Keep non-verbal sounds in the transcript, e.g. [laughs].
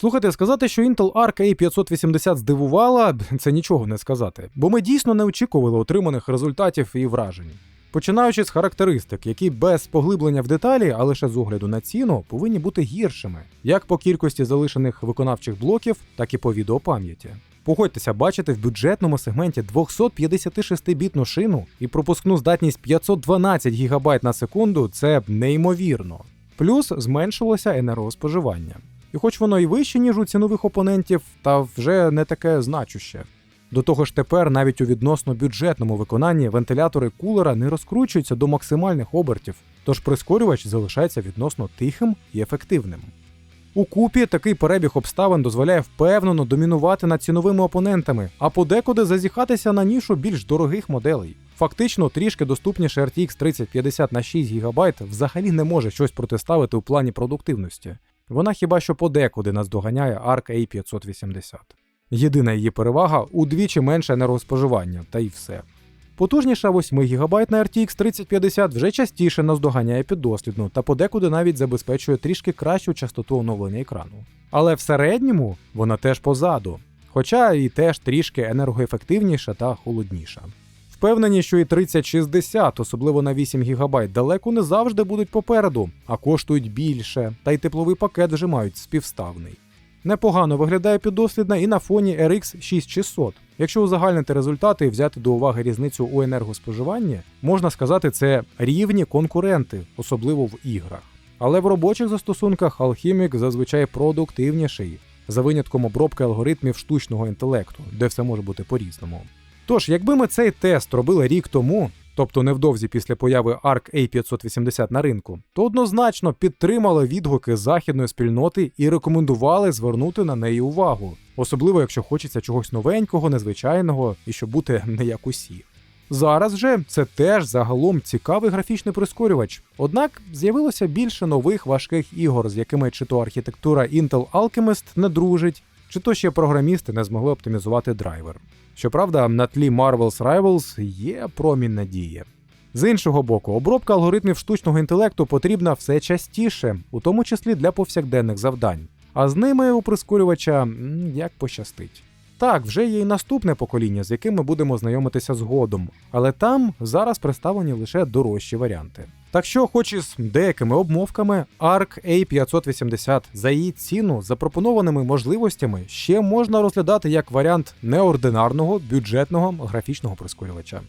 Слухайте, сказати, що Intel Arc A580 здивувала, [laughs] це нічого не сказати, бо ми дійсно не очікували отриманих результатів і вражень. Починаючи з характеристик, які без поглиблення в деталі, а лише з огляду на ціну, повинні бути гіршими, як по кількості залишених виконавчих блоків, так і по відеопам'яті. Погодьтеся, бачити в бюджетному сегменті 256-бітну шину і пропускну здатність 512 ГБ на секунду це неймовірно. Плюс зменшилося енергоспоживання. І хоч воно і вище, ніж у цінових опонентів, та вже не таке значуще. До того ж, тепер навіть у відносно бюджетному виконанні вентилятори кулера не розкручуються до максимальних обертів, тож прискорювач залишається відносно тихим і ефективним. У купі такий перебіг обставин дозволяє впевнено домінувати над ціновими опонентами, а подекуди зазіхатися на нішу більш дорогих моделей. Фактично, трішки доступніше RTX 3050 на 6 ГБ взагалі не може щось протиставити у плані продуктивності. Вона хіба що подекуди наздоганяє ARC A580. Єдина її перевага удвічі менше енергоспоживання, та й все. Потужніша 8 ГБ на RTX 3050 вже частіше наздоганяє піддослідну та подекуди навіть забезпечує трішки кращу частоту оновлення екрану. Але в середньому вона теж позаду, хоча і теж трішки енергоефективніша та холодніша. Впевнені, що і 3060, особливо на 8 ГБ, далеко не завжди будуть попереду, а коштують більше, та й тепловий пакет вже мають співставний. Непогано виглядає піддослідна і на фоні RX 6600. Якщо узагальнити результати і взяти до уваги різницю у енергоспоживанні, можна сказати, це рівні конкуренти, особливо в іграх. Але в робочих застосунках Alchemic зазвичай продуктивніший, за винятком обробки алгоритмів штучного інтелекту, де все може бути по-різному. Тож, якби ми цей тест робили рік тому, тобто невдовзі після появи ARC A580 на ринку, то однозначно підтримали відгуки західної спільноти і рекомендували звернути на неї увагу, особливо якщо хочеться чогось новенького, незвичайного і щоб бути не як усі. Зараз же це теж загалом цікавий графічний прискорювач. Однак з'явилося більше нових важких ігор, з якими чи то архітектура Intel Alchemist не дружить, чи то ще програмісти не змогли оптимізувати драйвер. Щоправда, на тлі Marvel's Rivals є промінь надії. З іншого боку, обробка алгоритмів штучного інтелекту потрібна все частіше, у тому числі для повсякденних завдань. А з ними у прискорювача як пощастить. Так, вже є і наступне покоління, з яким ми будемо знайомитися згодом, але там зараз представлені лише дорожчі варіанти. Так що, хоч із деякими обмовками, ARC A580 за її ціну, запропонованими можливостями, ще можна розглядати як варіант неординарного бюджетного графічного прискорювача.